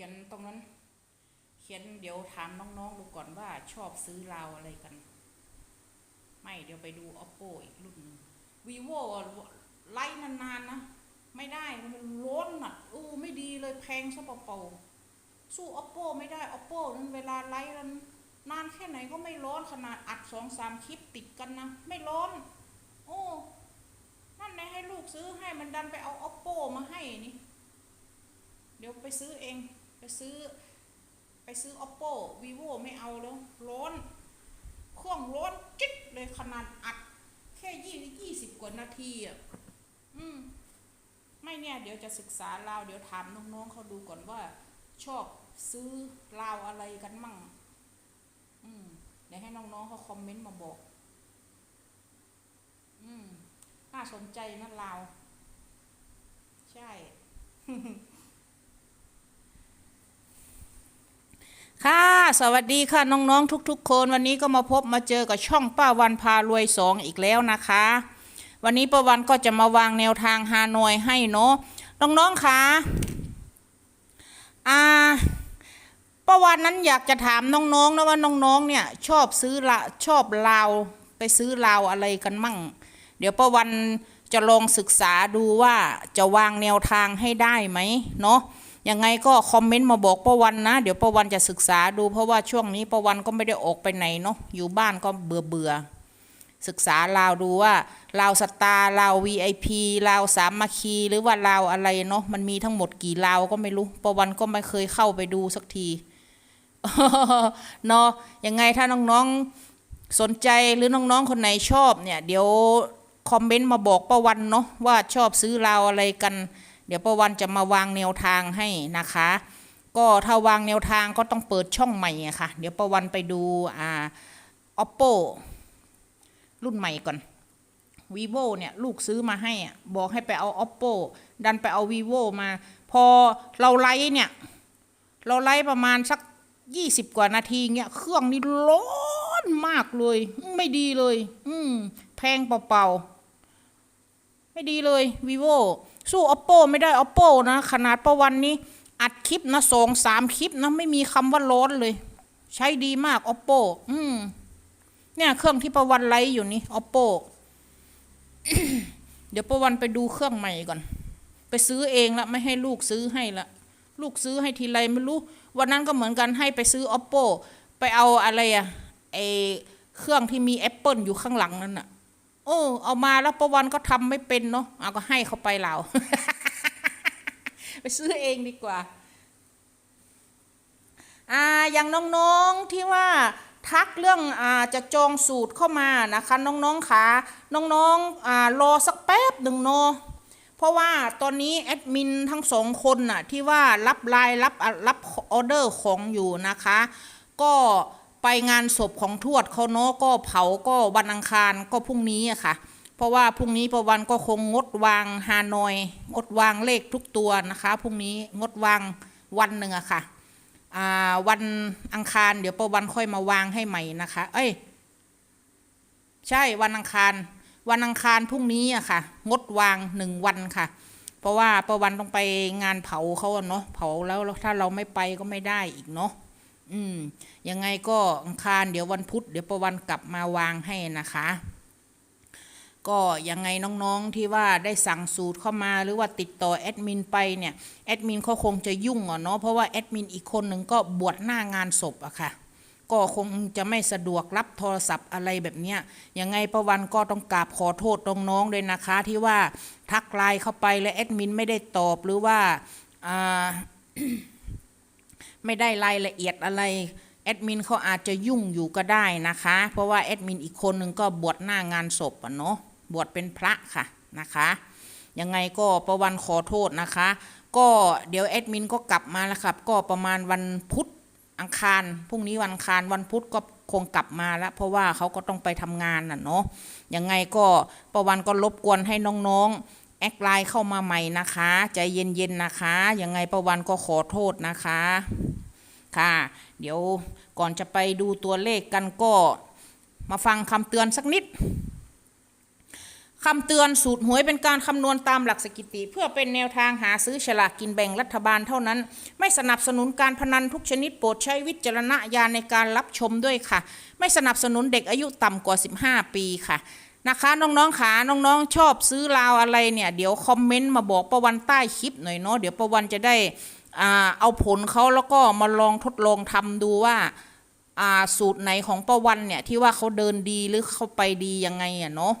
ขียนตรงนั้น เขียนเดี๋ยวถามน้องๆดูก่อนว่าชอบซื้อราวอะไรกัน ไม่เดี๋ยวไปดู oppo อีกรุ่นหนึ่ง vivo ไล่นานๆนะ ไม่ได้มันร้อนอะอู้ไม่ดีเลยแพงซะเปล่าๆสู้ oppo ไม่ได้ oppo นั้นเวลาไล่นั้นนานแค่ไหนก็ไม่ร้อนขนาดอัดสองสามคลิปติดกันนะ ไม่ร้อน โอ้นั่นไงให้ลูกซื้อให้มันดันไปเอา oppo มาให้นี่ เดี๋ยวไปซื้อเอง ไปซื้อไปซื้อ oppo vivo ไม่เอาแล้วร้อนเครื่องร้อนจิ๊ดเลยขนาดอัด แค่ยี่ยี่สิบกว่านาทีอะอืมไม่เนี่ยเดี๋ยวจะศึกษาลาวเดี๋ยวถามน้องๆเขาดูก่อนว่า ชอบซื้อลาวอะไรกันมั่ง อืมเดี๋ยวให้น้องๆเขาคอมเมนต์มาบอก อืมน่าสนใจนะลาว ใช่ ค่ะสวัสดีค่ะน้องๆทุก ๆ คนวันนี้ก็มาพบมาเจอกับช่องป้าวันพารวยสองอีกแล้วนะคะ วันนี้ป้าวันก็จะมาวางแนวทางฮานอยให้เนาะน้องๆค่ะอ่าป้าวันนั้นอยากจะถามน้องๆนะว่าน้องๆเนี่ยชอบซื้อละชอบลาวไปซื้อลาวอะไรกันมั่ง เดี๋ยวป้าวันจะลองศึกษาดูว่าจะวางแนวทางให้ได้ไหมเนาะ ยังไงก็คอมเมนต์มาบอกป้าวันนะ เดี๋ยวป้าวันจะศึกษาดู เพราะว่าช่วงนี้ป้าวันก็ไม่ได้ออกไปไหนเนาะอยู่บ้านก็เบื่อเบื่อศึกษาลาวดูว่าลาวสตาร์ลาว VIP ลาวสามัคคี หรือว่าลาวอะไรเนาะมันมีทั้งหมดกี่ลาวก็ไม่รู้ป้าวันก็ไม่เคยเข้าไปดูสักทีเนาะยังไงถ้าน้องๆสนใจหรือน้องๆคนไหนชอบเนี่ย เดี๋ยวคอมเมนต์มาบอกป้าวันเนาะว่าชอบซื้อลาวอะไรกัน เดี๋ยวประวันจะมาวางแนวทางให้นะคะ ก็ถ้าวางแนวทางก็ต้องเปิดช่องใหม่อะค่ะ เดี๋ยวประวันไปดูอ่า oppo รุ่นใหม่ก่อน vivo เนี่ยลูกซื้อมาให้อะบอกให้ไปเอา oppo ดันไปเอา vivo มา พอเราไลฟ์เนี่ย เราไลฟ์ประมาณสักยี่สิบกว่านาทีเงี้ยเครื่องนี่ร้อนมากเลย ไม่ดีเลย อืมแพงเปล่าๆ ไม่ดีเลย vivo สู้ oppo ไม่ได้ oppo นะ ขนาดประวันนี้ อัดคลิปนะสองสามคลิปนะ ไม่มีคำว่าร้อนเลย ใช้ดีมาก oppo อืมเนี่ยเครื่องที่ประวันไลฟ์อยู่นี่ oppo เดี๋ยวประวันไปดูเครื่องใหม่ก่อน ไปซื้อเองละไม่ให้ลูกซื้อให้ละลูกซื้อให้ทีไรไม่รู้ วันนั้นก็เหมือนกันให้ไปซื้อ oppo ไปเอาอะไรอะไอเครื่องที่มี apple อยู่ข้างหลังนั่นอะ โอ้เอามาแล้วประวันก็ทำไม่เป็นเนาะเอาก็ให้เขาไปเราไปซื้อเองดีกว่าอ่าอย่างน้องๆที่ว่าทักเรื่องอ่าจะจองสูตรเข้ามานะคะ น้องๆขาน้องๆอ่ารอสักแป๊บหนึ่งเนาะเพราะว่าตอนนี้แอดมินทั้งสองคนน่ะที่ว่ารับไลน์รับรับออเดอร์ของอยู่นะคะ ก็ ไปงานศพของทวดเขาเนาะก็เผาก็วันอังคารก็พรุ่งนี้อะค่ะ เพราะว่าพรุ่งนี้ประวันก็คงงดวางฮานอย งดวางเลขทุกตัวนะคะพรุ่งนี้งดวางวันหนึ่งอะค่ะอ่าวันอังคารเดี๋ยวประวันค่อยมาวางให้ใหม่นะคะ เอ้ย ใช่วันอังคาร วันอังคารพรุ่งนี้อะค่ะ งดวางหนึ่งวันค่ะ เพราะว่าประวันต้องไปงานเผาเขาเนาะเผาแล้วถ้าเราไม่ไปก็ไม่ได้อีกเนาะ อืมยังไงก็อังคารเดี๋ยววันพุธเดี๋ยวประวันกลับมาวางให้นะคะ ก็ยังไงน้องๆที่ว่าได้สั่งสูตรเข้ามาหรือว่าติดต่อแอดมินไปเนี่ยแอดมินเขาคงจะยุ่งอะเนาะเพราะว่าแอดมินอีกคนหนึ่งก็บวชหน้างานศพอะค่ะก็คงจะไม่สะดวกรับโทรศัพท์อะไรแบบเนี้ยยังไงประวันก็ต้องกราบขอโทษน้องๆด้วยนะคะ ที่ว่าทักไลน์เข้าไปแล้วแอดมินไม่ได้ตอบหรือว่าอ่า ไม่ได้รายละเอียดอะไรแอดมินเขาอาจจะยุ่งอยู่ก็ได้นะคะ เพราะว่าแอดมินอีกคนหนึ่งก็บวชหน้างานศพอะเนาะบวชเป็นพระค่ะนะคะยังไงก็ประวันขอโทษนะคะ ก็เดี๋ยวแอดมินก็กลับมาแล้วครับ ก็ประมาณวันพุธอังคารพรุ่งนี้วันอังคารวันพุธก็คงกลับมาแล้ว เพราะว่าเขาก็ต้องไปทำงานน่ะเนาะยังไงก็ประวันก็รบกวนให้น้องๆ แอดไลน์เข้ามาใหม่นะคะ ใจเย็นๆนะคะ ยังไงประวันก็ขอโทษนะคะ ค่ะ เดี๋ยวก่อนจะไปดูตัวเลขกันก็ มาฟังคำเตือนสักนิดคคำเตือนสูตรหวยเป็นการคำนวณตามหลักสถิติ เพื่อเป็นแนวทางหาซื้อฉลากกินแบ่งรัฐบาลเท่านั้น ไม่สนับสนุนการพนันทุกชนิดโปรดใช้วิจารณญาณในการรับชมด้วยค่ะ ไม่สนับสนุนเด็กอายุต่ำกว่า 15 ปีค่ะ นะคะน้องๆขาน้องๆชอบซื้อลาวอะไรเนี่ยเดี๋ยวคอมเมนต์มาบอกประวันใต้คลิปหน่อยเนาะเดี๋ยวประวันจะได้เอาผลเขาแล้วก็มาลองทดลองทำดูว่าสูตรไหนของประวันเนี่ยที่ว่าเขาเดินดีหรือเขาไปดียังไงอะเนาะ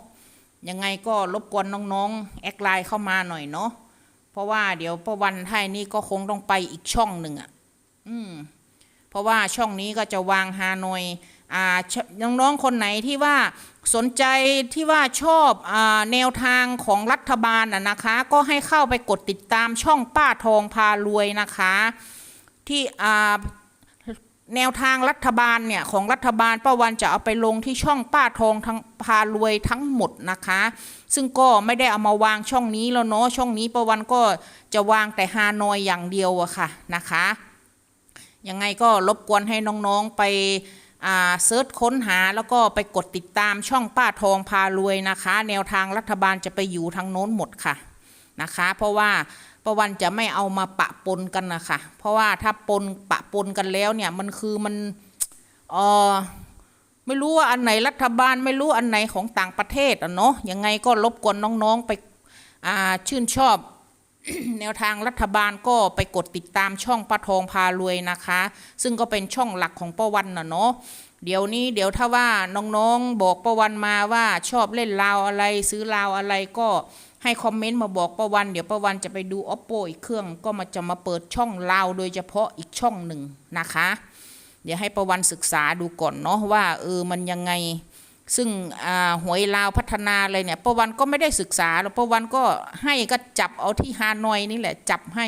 ยังไงก็รบกวนน้องๆแอดไลน์เข้ามาหน่อยเนาะเพราะว่าเดี๋ยวประวันไทยนี่ก็คงต้องไปอีกช่องหนึ่งอะอืมเพราะว่าช่องนี้ก็จะวางฮานอย น้องๆคนไหนที่ว่าสนใจที่ว่าชอบอแนวทางของรัฐบาลนะคะ ก็ให้เข้าไปกดติดตามช่องป้าทองพารวยนะคะ ที่แนวทางรัฐบาลเนี่ยของรัฐบาลป้าวันจะเอาไปลงที่ช่องป้าทองทั้งพารวยทั้งหมดนะคะ ซึ่งก็ไม่ได้เอามาวางช่องนี้แล้วเนาะช่องนี้ป้าวันก็จะวางแต่ฮานอยอย่างเดียวอะค่ะนะคะยังไงก็รบกวนให้น้องๆไป เซิร์ชค้นหาแล้วก็ไปกดติดตามช่องป้าทองพารวยนะคะ แนวทางรัฐบาลจะไปอยู่ทางโน้นหมดค่ะนะคะ เพราะว่าประวันจะไม่เอามาปะปนกันนะคะเพราะว่าถ้าปนปะปนกันแล้วเนี่ยมันคือมันเออไม่รู้ว่าอันไหนรัฐบาลไม่รู้อันไหนของต่างประเทศอะเนาะยังไงก็รบกวนน้องๆไปอ่าชื่นชอบ แนวทางรัฐบาลก็ไปกดติดตามช่องป้าทองพารวยนะคะ ซึ่งก็เป็นช่องหลักของป้าวันน่ะเนาะเดี๋ยวนี้เดี๋ยวถ้าว่าน้องๆบอกป้าวันมาว่าชอบเล่นลาวอะไรซื้อลาวอะไรก็ให้คอมเมนต์มาบอกป้าวัน เดี๋ยวป้าวันจะไปดู oppo อีกเครื่องก็มาจะมาเปิดช่องลาวโดยเฉพาะอีกช่องหนึ่งนะคะ เดี๋ยวให้ป้าวันศึกษาดูก่อนเนาะว่าเออมันยังไง ซึ่งหวยลาวพัฒนาอะไรเนี่ยประวันก็ไม่ได้ศึกษาหรอกประวันก็ให้ก็จับเอาที่ฮานอยนี่แหละ จับให้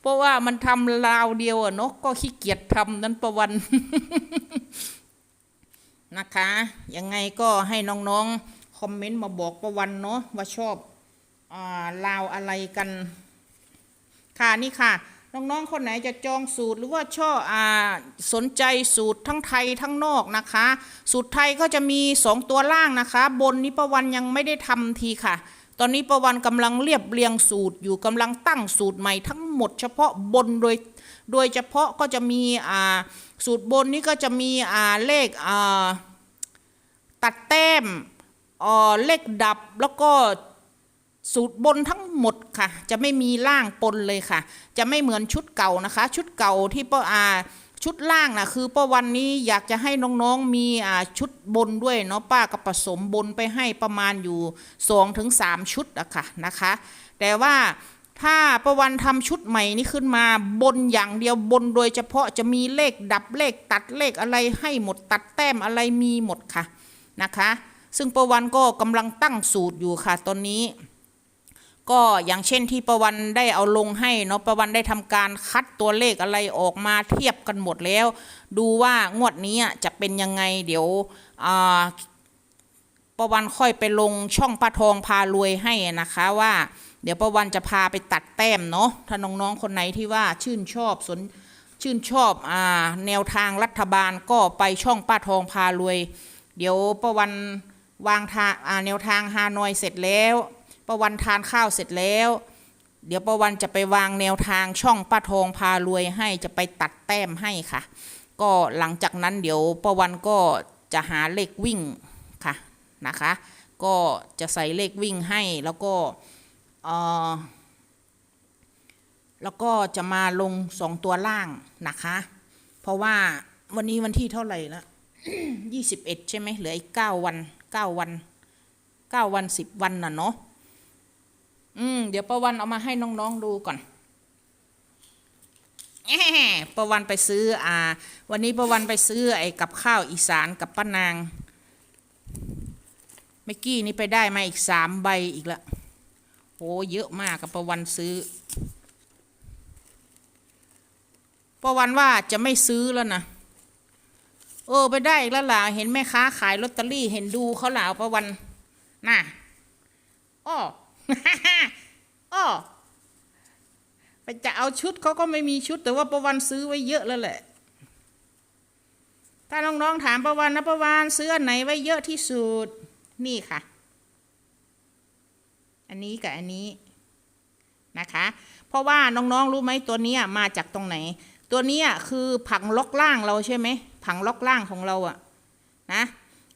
เพราะว่ามันทำลาวเดียวอะเนาะก็ขี้เกียจทำนั้นประวันนะคะ ยังไงก็ให้น้องๆ คอมเมนต์มาบอกประวันเนาะว่าชอบอาลาวอะไรกัน ค่ะนี่ค่ะ น้องๆ คนไหนจะจองสูตรหรือว่าชอบอ่าสนใจสูตรทั้งไทยทั้งนอกนะคะ สูตรไทยก็จะมีสองตัวล่างนะคะ บนนี้ประวันยังไม่ได้ทำทีค่ะ ตอนนี้ประวันกำลังเรียบเรียงสูตรอยู่กำลังตั้งสูตรใหม่ทั้งหมดเฉพาะบนโดยโดยเฉพาะก็จะมีอ่าสูตรบนนี้ก็จะมีอ่าเลขอ่าตัดแต้มอ่อเลขดับแล้วก็ สูตรบนทั้งหมดค่ะ จะไม่มีล่างปนเลยค่ะ จะไม่เหมือนชุดเก่านะคะ ชุดเก่าที่ป้าอาชุดล่างนะคือป้าวันนี้อยากจะให้น้องๆมีอ่าชุดบนด้วยเนาะป้าก็ผสมบนไปให้ประมาณอยู่สองถึงสามชุดอะค่ะนะคะ แต่ว่าถ้าประวันทำชุดใหม่นี้ขึ้นมาบนอย่างเดียวบนโดยเฉพาะจะมีเลขดับเลขตัดเลขอะไรให้หมดตัดแต้มอะไรมีหมดค่ะนะคะ ซึ่งประวันก็กำลังตั้งสูตรอยู่ค่ะตอนนี้ ก็อย่างเช่นที่ประวันได้เอาลงให้เนาะประวันได้ทำการคัดตัวเลขอะไรออกมาเทียบกันหมดแล้ว ดูว่างวดนี้จะเป็นยังไงเดี๋ยวประวันค่อยไปลงช่องป้าทองพารวยให้นะคะว่า เดี๋ยวประวันจะพาไปตัดแต้มเนาะถ้าน้องๆคนไหนที่ว่าชื่นชอบสนชื่นชอบอแนวทางรัฐบาลก็ไปช่องป้าทองพารวย เดี๋ยวประวันวางทางแนวทางฮานอยเสร็จแล้ว ประวันทานข้าวเสร็จแล้ว เดี๋ยวประวันจะไปวางแนวทางช่องป้าทองพารวยให้จะไปตัดแต้มให้ค่ะ ก็หลังจากนั้นเดี๋ยวประวันก็จะหาเลขวิ่งค่ะนะคะ ก็จะใส่เลขวิ่งให้แล้วก็เออแล้วก็จะมาลงสองตัวล่างนะคะ เพราะว่าวันนี้วันที่เท่าไหร่ละยี่สิบเอ็ดใช่ไหมเหลืออีกเก้าวันเก้าวันเก้าวันสิบวันน่ะเนาะ อืมเดี๋ยวประวันเอามาให้น้องๆดูก่อนแหมประวันไปซื้ออ่า วันนี้ประวันไปซื้อไอ้กับข้าวอีสานกับป้านางเมื่อกี้นี้ไปได้มาอีกสามใบอีกละโอ้เยอะมากกับประวันซื้อ ประวันว่าจะไม่ซื้อแล้วนะเออไปได้อีกแล้วล่ะเห็นแม่ค้าขายลอตเตอรี่เห็นดูเขาหล่าประวันน่ะอ้อ อ้อไปจะเอาชุดเขาก็ไม่มีชุด แต่ว่าประวันซื้อไว้เยอะแล้วแหละ ถ้าน้องๆถามประวันนะประวันซื้ออันไหนไว้เยอะที่สุด นี่ค่ะ อันนี้กับอันนี้นะคะ เพราะว่าน้องๆรู้ไหมตัวนี้มาจากตรงไหน ตัวนี้คือผังล็อกล่างเราใช่ไหมผังล็อกล่างของเราอะนะ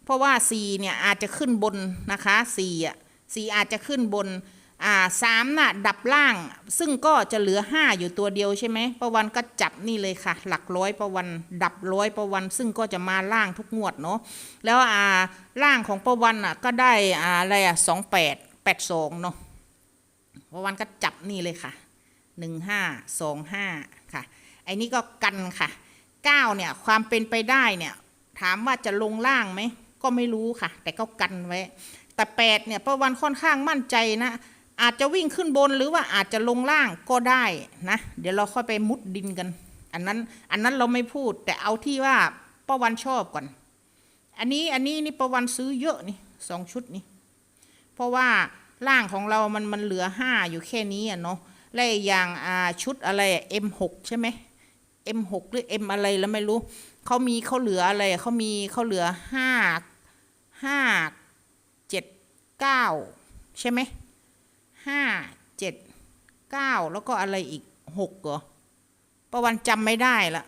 เพราะว่าสีเนี่ยอาจจะขึ้นบนนะคะสีอะ สี่อาจจะขึ้นบนอ่าสามน่ะดับล่าง ซึ่งก็จะเหลือห้าอยู่ตัวเดียวใช่ไหมประวันก็จับนี่เลยค่ะ หลักร้อยประวันดับร้อยประวัน ซึ่งก็จะมาล่างทุกงวดเนาะแล้วอ่าล่างของประวันอะก็ได้อ่าอะไรอะสองแปดแปดสองเนาะประวันก็จับนี่เลยค่ะหนึ่งห้าสองห้าค่ะไอ้นี่ก็กันค่ะเก้าเนี่ยความเป็นไปได้เนี่ยถามว่าจะลงล่างไหมก็ไม่รู้ค่ะ แต่ก็กันไว้ แต่แปดเนี่ยประวันค่อนข้างมั่นใจนะ อาจจะวิ่งขึ้นบนหรือว่าอาจจะลงล่างก็ได้นะ เดี๋ยวเราค่อยไปมุดดินกัน อันนั้นอันนั้นเราไม่พูด แต่เอาที่ว่าประวันชอบก่อน อันนี้อันนี้นี่ประวันซื้อเยอะนี่สองชุดนี่เพราะว่าล่างของเรามันมันเหลือห้าอยู่แค่นี้อะเนาะและอย่างอ่าชุดอะไร M6 ใช่ไหม M6 หกหรือ M อะไรแล้วไม่รู้เขามีเขาเหลืออะไรเขามีเขาเหลือห้าห้า 9 ใช่ไหมห้าเจ็ดเก้าแล้วก็อะไรอีกหกเหรอประวันจำไม่ได้ละ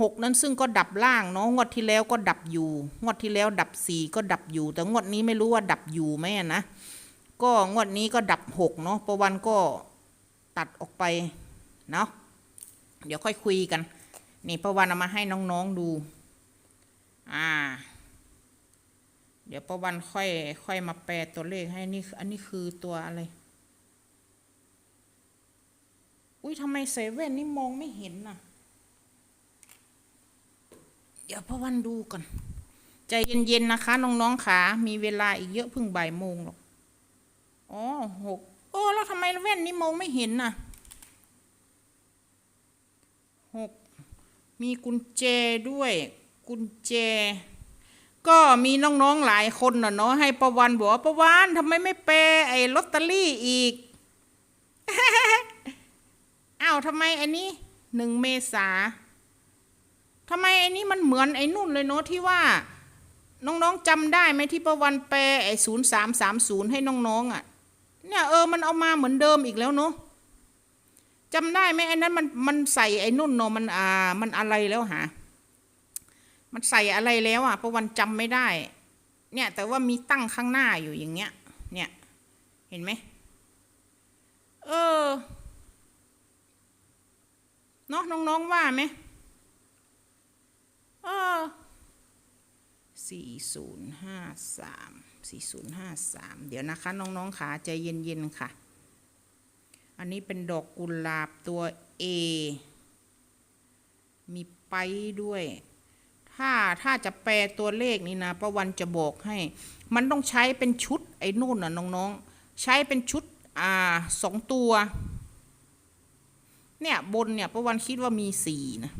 หกนั้นซึ่งก็ดับล่างเนาะงวดที่แล้วก็ดับอยู่ งวดที่แล้วดับสี่ก็ดับอยู่ แต่งวดนี้ไม่รู้ว่าดับอยู่ไหมนะก็งวดนี้ก็ดับหกเนาะประวันก็ตัดออกไปเนาะเดี๋ยวค่อยคุยกัน นี่ประวันเอามาให้น้องๆดู อ่า เดี๋ยวประวันค่อย ค่อยมาแปลตัวเลขให้นี่อันนี้คือตัวอะไร อุ้ยทำไมเซเว่นนี่มองไม่เห็นน่ะ เดี๋ยวประวันดูก่อน ใจเย็นๆนะคะน้องๆขามีเวลาอีกเยอะเพิ่งบ่ายโมงหรอก อ๋อหกโอ้แล้วทำไมแว่นนี่มองไม่เห็นน่ะหกมีกุญแจด้วย กุญแจ ก็มีน้องๆหลายคนน่ะเนาะให้ประวันบอกว่าประวันทำไมไม่แปลไอ้ลอตเตอรี่อีกอ้าวทำไมอันนี้หนึ่งเมษาทำไมอันนี้มันเหมือนไอ้นุ่นเลยเนาะที่ว่า น้องๆจำได้ไหมที่ประวันแปลไอ้ศูนย์สามสามศูนย์ให้น้องๆอะ เนี่ยเออมันเอามาเหมือนเดิมอีกแล้วเนาะจำได้ไหมไอ้นั้นมันมันใส่ไอ้นุ่นเนาะมันอ่ามันอะไรแล้วหา มันใส่อะไรแล้วอะประวันจำไม่ได้ เนี่ย แต่ว่ามีตั้งข้างหน้าอยู่อย่างเงี้ย เนี่ย เห็นไหมเออเนาะน้องๆว่าไหมเออสี่ศูนย์ห้าสามสี่ศูนย์ห้าสามเดี๋ยวนะคะ น้องๆขาใจเย็นๆค่ะ อันนี้เป็นดอกกุหลาบตัว A มีไปด้วย ถ้าถ้าจะแปลตัวเลขนี่นะประวันจะบอกให้ มันต้องใช้เป็นชุดไอ้นู่นน่ะน้องๆ ใช้เป็นชุดอ่าสองตัว เนี่ยบนเนี่ยประวันคิดว่ามีสี่นะ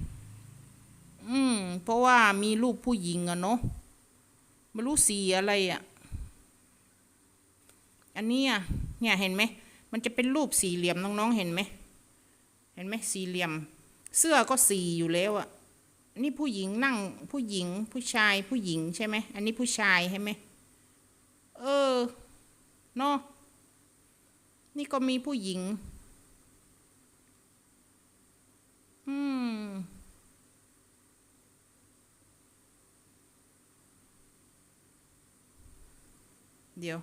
อืมเพราะว่ามีรูปผู้หญิงอะเนาะไม่รู้สีอะไรอะอันนี้ยเนี่ยเห็นไหมมันจะเป็นรูปสี่เหลี่ยมน้องๆเห็นไหมเห็นไหมสี่เหลี่ยม เสื้อก็สี่อยู่แล้วอะ นี่ผู้หญิงนั่งผู้หญิงผู้ชายผู้หญิงใช่ไหมอันนี้ผู้ชายใช่ไหมเออเนาะนี่ก็มีผู้หญิง อืม เดี๋ยว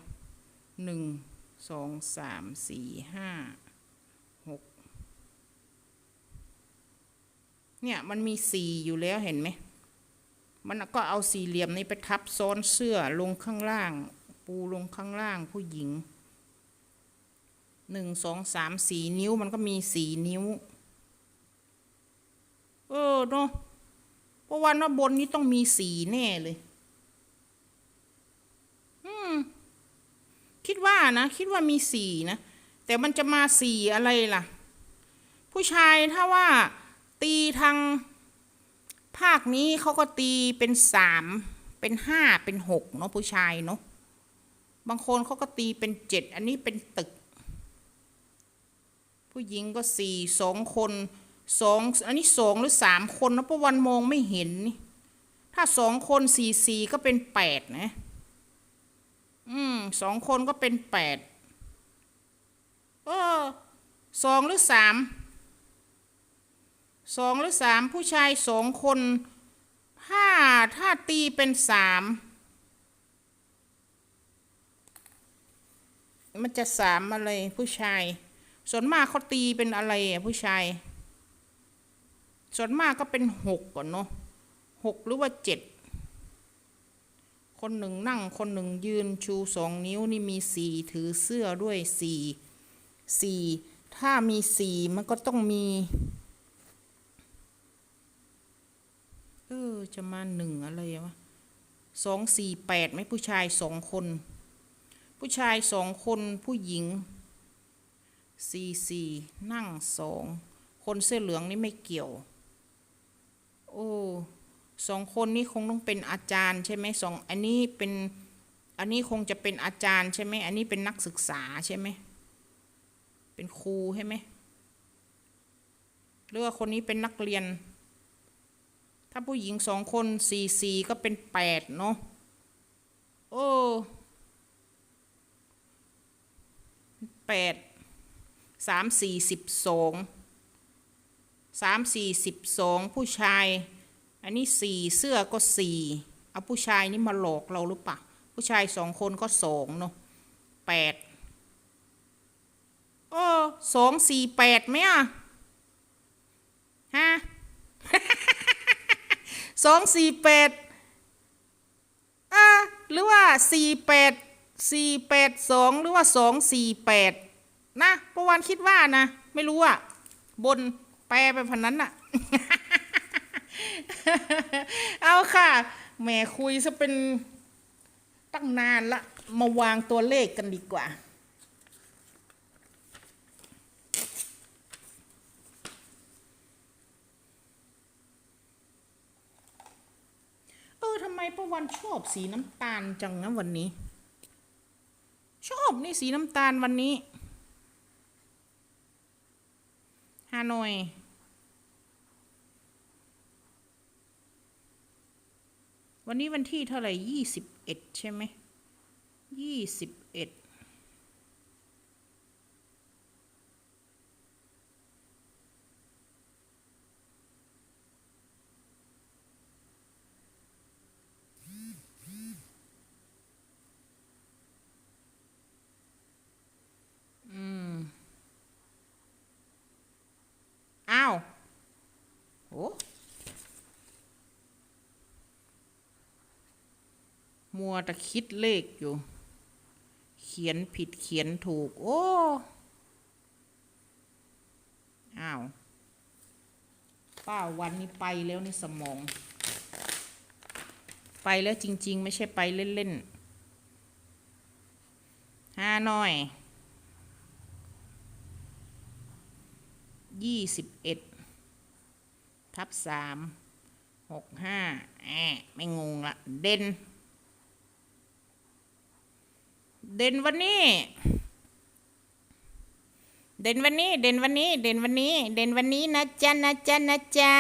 หนึ่งสองสามสี่ห้าหก เนี่ยมันมีสี่อยู่แล้วเห็นไหม มันก็เอาสี่เหลี่ยมนี้ไปทับซ้อนเสื้อลงข้างล่าง ปูลงข้างล่างผู้หญิงหนึ่งสองสามสี่นิ้วมันก็มีสี่นิ้ว เออเนาะเพราะว่าหน้าบนนี้ต้องมีสีแน่เลย อืม คิดว่านะ คิดว่ามีสีนะ แต่มันจะมาสีอะไรล่ะ ผู้ชายถ้าว่า ตีทางภาคนี้เขาก็ตีเป็นสามเป็นห้าเป็นหกเนาะผู้ชายเนาะบางคนเขาก็ตีเป็นเจ็ดอันนี้เป็นตึก ผู้หญิงก็สี่สองคนสองอันนี้สองหรือสามคนนะปราะวันมองไม่เห็นนี่ถ้าสองคนสี่สี่ก็เป็นแปดนะ อืสองคนก็เป็นแปดเออสองหรือสาม สองหรือสามผู้ชายสองคนถ้าถ้าตีเป็นสามมันจะสามอะไรผู้ชาย ส่วนมากเขาตีเป็นอะไรอะผู้ชาย ส่วนมากก็เป็นหกก่อนเนาะหกหรือว่าเจ็ดคนหนึ่งนั่งคนหนึ่งยืนชูสองนิ้วนี่มีสี่ถือเสื้อด้วยสี่สี่ถ้ามีสี่มันก็ต้องมี เออ จะมาหนึ่งอะไรวะสองสี่แปดไหมผู้ชายสองคน ผู้ชายสองคนผู้หญิงสี่สี่นั่งสองคนเสื้อเหลืองนี่ไม่เกี่ยว โอ้สองคนนี้คงต้องเป็นอาจารย์ใช่ไหมสองอันนี้เป็นอันนี้คงจะเป็นอาจารย์ใช่ไหมอันนี้เป็นนักศึกษาใช่ไหมเป็นครูใช่ไหมหรือว่าคนนี้เป็นนักเรียน ถ้าผู้หญิงสองคนสี่สี่ก็เป็นแปดเนาะโอ้แปดสามสี่สิบสองสามสี่สิบสองผู้ชาย อันนี้สี่เสื้อก็สี่เอาผู้ชายนี่มาหลอกเราหรือเปล่าผู้ชายสองคนก็สองเนาะแปดโอ้สองสี่แปดไหมอะฮะ สองสี่แปดอะหรือว่าสี่แปดสี่แปดสองหรือว่าสองสี่แปดนะประวันคิดว่านะ ไม่รู้อะบนแปลไปพันนั้นน่ะเอาค่ะแหมคุยซะเป็นตั้งนานละ มาวางตัวเลขกันดีกว่า เออทำไมป้า วันชอบสีน้ำตาลจังนะวันนี้ ชอบนี่สีน้ำตาลวันนี้ฮานอยวันนี้วันที่เท่าไหร่ยี่สิบเอ็ดใช่ไหมยี่สิบเอ็ดอืม อ้าว โอ้ มัวแต่คิดเลขอยู่ เขียนผิดเขียนถูก โอ้ อ้าว ป้าวันนี้ไปแล้วในสมอง ไปแล้วจริง ๆ ไม่ใช่ไปเล่นๆห้าน้อยยี่สิบเอ็ดทับสามหกห้าแอะไม่งงละ เด่น เด่นวันนี้ เด่นวันนี้ เด่นวันนี้ เด่นวันนี้ เด่นวันนี้นะจ๊ะนะจ๊ะนะจ๊ะ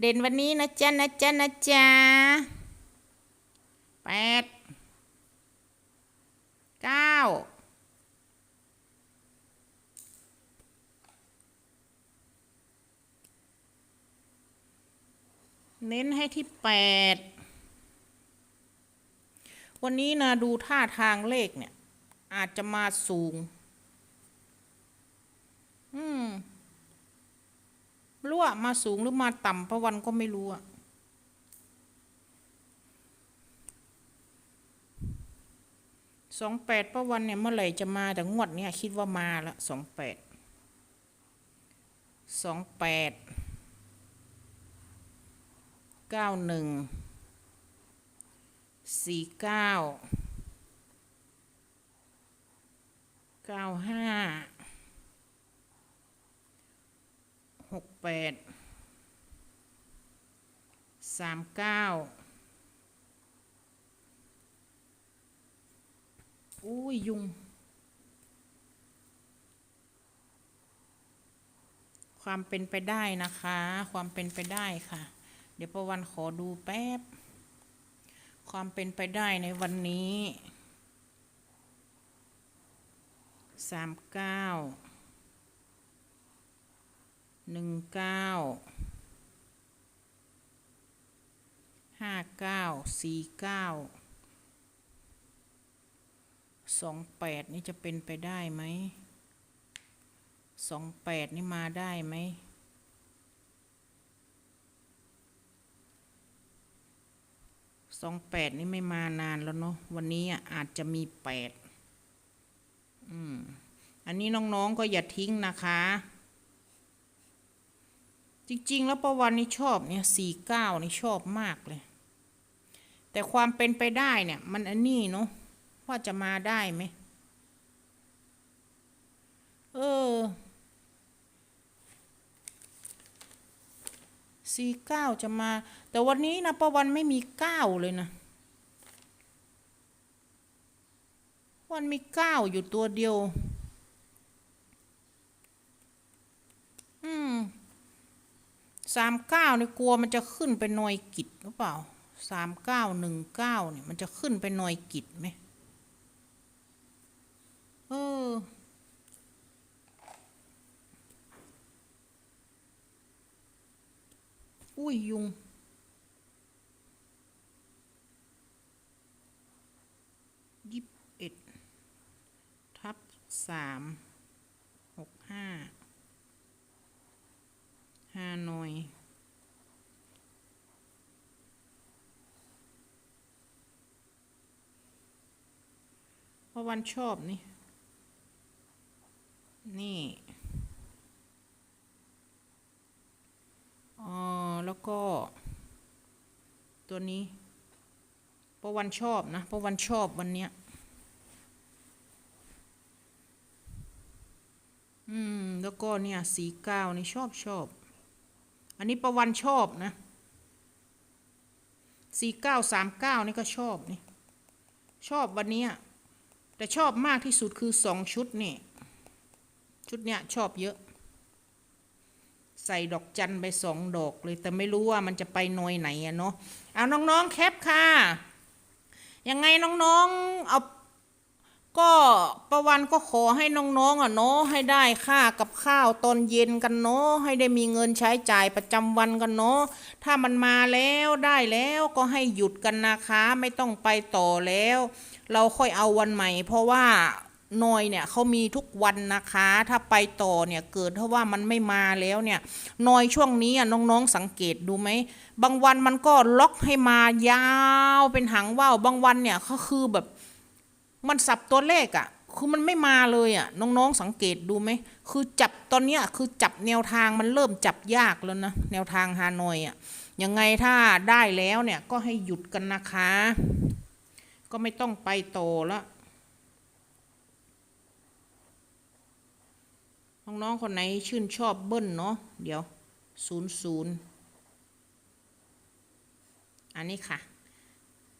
เด่นวันนี้นะจ๊ะนะจ๊ะนะจ๊ะแปดเก้าเน้นให้ที่แปด วันนี้นะดูท่าทางเลขเนี่ย อาจจะมาสูง อืมไม่รู้อะมาสูงหรือมาต่ำพระวันก็ไม่รู้อะสองแปดพระวันเนี่ยเมื่อไหร่จะมาแต่งวดเนี่ยคิดว่ามาละสองแปดสองแปดเก้าหนึ่ง สี่เก้าเก้าห้าหกแปดสามเก้าอุ้ย ยุง ความเป็นไปได้นะคะ ความเป็นไปได้ค่ะ เดี๋ยวประวันขอดูแป๊บ ความเป็นไปได้ในวันนี้สามเก้าหนึ่งเก้าห้าเก้าสี่เก้าสองแปดนี่จะเป็นไปได้ไหมสองแปดนี่มาได้ไหม สองแปดนี่ไม่มานานแล้วเนาะวันนี้อะอาจจะมีแปดอืมอันนี้น้องๆก็อย่าทิ้งนะคะ จริง ๆ แล้วประวันนี่ชอบเนี่ยสี่เก้านี่ชอบมากเลย แต่ความเป็นไปได้เนี่ย มันอันนี้เนาะว่าจะมาได้ไหมเออ สี่เก้าจะมา แต่วันนี้นะประวันไม่มีเก้าเลยนะ วันมีเก้าอยู่ตัวเดียว อืมสามเก้านี่กลัวมันจะขึ้นไปหน่วยกิจหรือเปล่าสามเก้าหนึ่งเก้าเนี่ยมันจะขึ้นไปหน่วยกิจไหมเออ อุ้ยยุงยี่สิบเอ็ด ทับสาม หกห้าฮานอยเพราะวันชอบนี่ นี่ อ๋อแล้วก็ ตัวนี้ประวันชอบนะประวันชอบวันเนี้ย อืม แล้วก็เนี่ยสีเก้านี่ชอบชอบ อันนี้ประวันชอบนะสี่เก้าสามเก้านี่ก็ชอบนี่ชอบวันเนี้ยแต่ชอบมากที่สุดคือสองชุดนี่ ชุดเนี้ยชอบเยอะ ใส่ดอกจันไปสองดอกเลย แต่ไม่รู้ว่ามันจะไปหน่วยไหนอะเนาะเอาน้องๆแคปค่ะ ยังไงน้องๆเอาก็ประวันก็ขอให้น้องๆอะเนาะให้ได้ค่ากับข้าวตอนเย็นกันเนาะให้ได้มีเงินใช้จ่ายประจำวันกันเนาะถ้ามันมาแล้วได้แล้วก็ให้หยุดกันนะคะ ไม่ต้องไปต่อแล้ว เราค่อยเอาวันใหม่ เพราะว่า น่อยเนี่ยเขามีทุกวันนะคะ ถ้าไปต่อเนี่ยเกิดถ้าว่ามันไม่มาแล้วเนี่ยหน่อยช่วงนี้น้องๆสังเกตดูไหมบางวันมันก็ล็อกให้มายาวเป็นหางว่าวบางวันเนี่ยก็คือแบบมันสับตัวเลขอะ่ะคือมันไม่มาเลยอะ่ะน้องๆสังเกตดูไหมคือจับตอนเนี้ยคือจับแนวทางมันเริ่มจับยากแล้วนะแนวทางฮานอยอะ่ะยังไงถ้าได้แล้วเนี่ยก็ให้หยุดกันนะคะ ก็ไม่ต้องไปโตแล้ว น้องๆคนไหนชื่นชอบเบิ้ลเนาะเดี๋ยวศูนย์ศูนย์อันนี้ค่ะ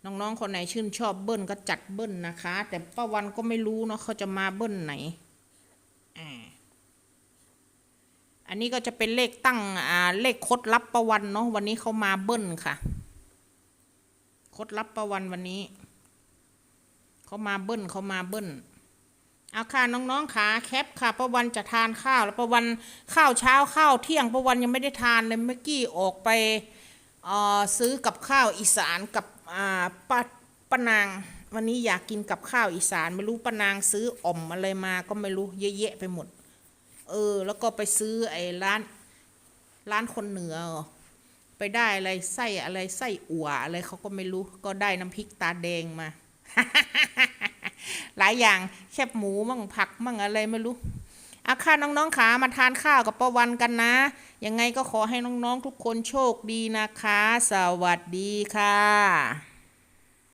น้องๆคนไหนชื่นชอบเบิ้ลก็จัดเบิ้ลนะคะ แต่ป้าวันก็ไม่รู้เนาะเขาจะมาเบิ้ลไหนอ่าอันนี้ก็จะเป็นเลขตั้งอ่าเลขคดลับประวันเนาะวันนี้เขามาเบิ้ลค่ะ คดลับประวันวันนี้เขามาเบิ้ลเขามาเบิ้ล เอาค่ะน้องๆขาแคปค่ะประวันจะทานข้าวแล้วประวันข้าวเช้าข้าวเที่ยงประวันยังไม่ได้ทานเลยเมื่อกี้ออกไปซื้อกับข้าวอีสานกับป้าป้านาง วันนี้อยากกินกับข้าวอีสานไม่รู้ป้านางซื้ออ่อมอะไรมาก็ไม่รู้เยอะแยะไปหมด เออ แล้วก็ไปซื้อไอ้ร้านร้านคนเหนือเหรอไปได้อะไรไส้อะไรไส้อั่วอะไรเขาก็ไม่รู้ก็ได้น้ำพริกตาแดงมา หลายอย่างแคบหมูมั่งผักมั่งอะไรไม่รู้อาค่ะน้องๆขามาทานข้าวกับประวันกันนะ ยังไงก็ขอให้น้องๆทุกคนโชคดีนะคะ สวัสดีค่ะ